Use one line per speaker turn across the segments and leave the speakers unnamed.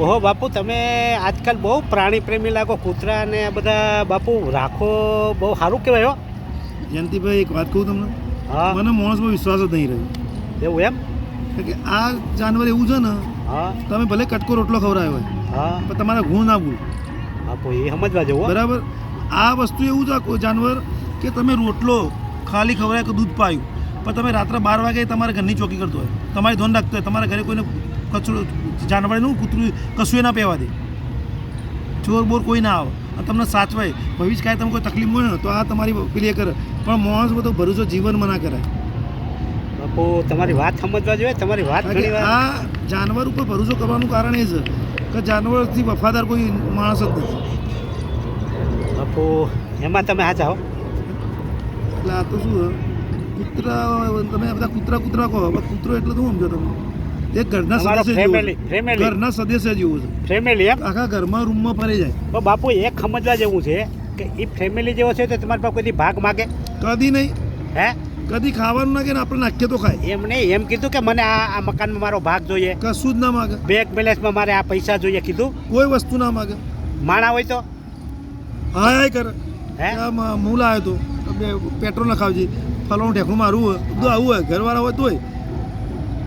ઓહો બાપુ તમે આજકાલ બહુ પ્રાણી પ્રેમી લાગો કૂતરા અને આ બધા બાપુ રાખો બહુ સારું કહેવાય હો.
જયંતિભાઈ એક વાત કહું તમને?
હા.
મને માણસમાં વિશ્વાસ જ નહીં રહ્યો.
એવું એમ?
કે આ જાનવર એવું છે ને
હા.
તમે ભલે કટકો રોટલો ખવડાવ્યો હોય
હા.
પણ તમારા ગુણ ના ભૂલ.
બાપુ એ સમજવા જેવું.
બરાબર? આ વસ્તુ એવું છે જાનવર કે તમે રોટલો ખાલી ખવડાય કે દૂધ પાયું પણ તમે રાત્રે બાર વાગે તમારા ઘરની ચોકી કરતો હોય તમારે ધોન રાખતો હોય તમારા ઘરે કોઈને કચરો જાનવરનું કૂતરું કશું એ ના પહેવા દે. ચોર બોર કોઈ ના આવે. આ તમને સાચવાય. ભવિષ્ય કાંઈ તમે કોઈ તકલીફ મળે ને તો આ તમારી ક્લિયર કરે. પણ માણસ બધો ભરોસો જીવનમાં ના કરાય.
બાપુ તમારી વાત સમજવા જોઈએ તમારી વાત
આ જાનવર ઉપર ભરોસો કરવાનું કારણ એ છે કે જાનવરથી વફાદાર કોઈ માણસ જ નથી.
બાપુ એમાં તમે આ હો.
એટલે આ તો શું? કૂતરા તમે બધા કૂતરા કૂતરા કહો. કૂતરો એટલે શું સમજો તમે? એક ઘરના સદસ્ય ઘરના સદસ્ય જેવું છે.
ફેમિલી
આખા ઘરમાં રૂમમાં ફરી જાય.
બાપુ એક સમજવા જેવું છે કે એ ફેમિલી જેવો છે તો તમારી પાસે કોઈ ભાગ માગે?
કદી નહીં.
હે?
કદી ખાવાનું ના કે આપણે નાખીએ તો ખાય.
એમ નહીં એમ કીધું કે મને આ આ મકાનમાં મારો ભાગ જોઈએ.
કશું જ ના માગે.
બેંક બેલેન્સમાં મારે આ પૈસા જોઈએ કીધું.
કોઈ વસ્તુ ના માગે.
માણા હોય તો?
હા હા કરે.
હે?
હું લાવ્યો તો. પેટ્રોલ નખાવજી. ફલાણું ઢેકણું મારું હોય. બધું આવું હોય. ઘરવાળા હોય તોય.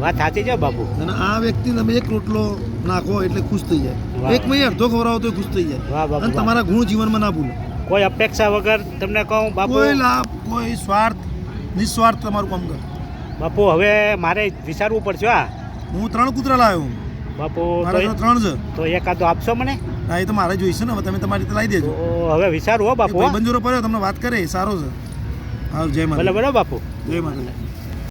વાત સાચી છે બાપુ?
અને આ વ્યક્તિ તમે એક રોટલો નાખો એટલે ખુશ થઈ જાય. એક મહિને અડધો ખવડાવો તો ખુશ થઈ
વાહ
જાય
બાપુ,
અને તમારા ગુણ જીવનમાં ના ભૂલો.
કોઈ અપેક્ષા વગર તમને કહું બાપુ?
કોઈ લાભ કોઈ સ્વાર્થ નિસ્વાર્થ તમારું કામ કરો.
બાપુ હવે મારે વિચારવું પડશે હા.
હું ત્રણ કૂતરા લાવ્યો
બાપુ
ત્રણ છે.
તો એકાદો આપશો મને?
હા એ તો મારે જોઈશે ને હવે તમે તમારી રીતે લાવી દેજો.
હવે વિચારવું હો બાપુ
બંજુરો પડ્યો તમને વાત કરે સારો છે. હા જય માતા
બરાબર બાપુ.
જય માતા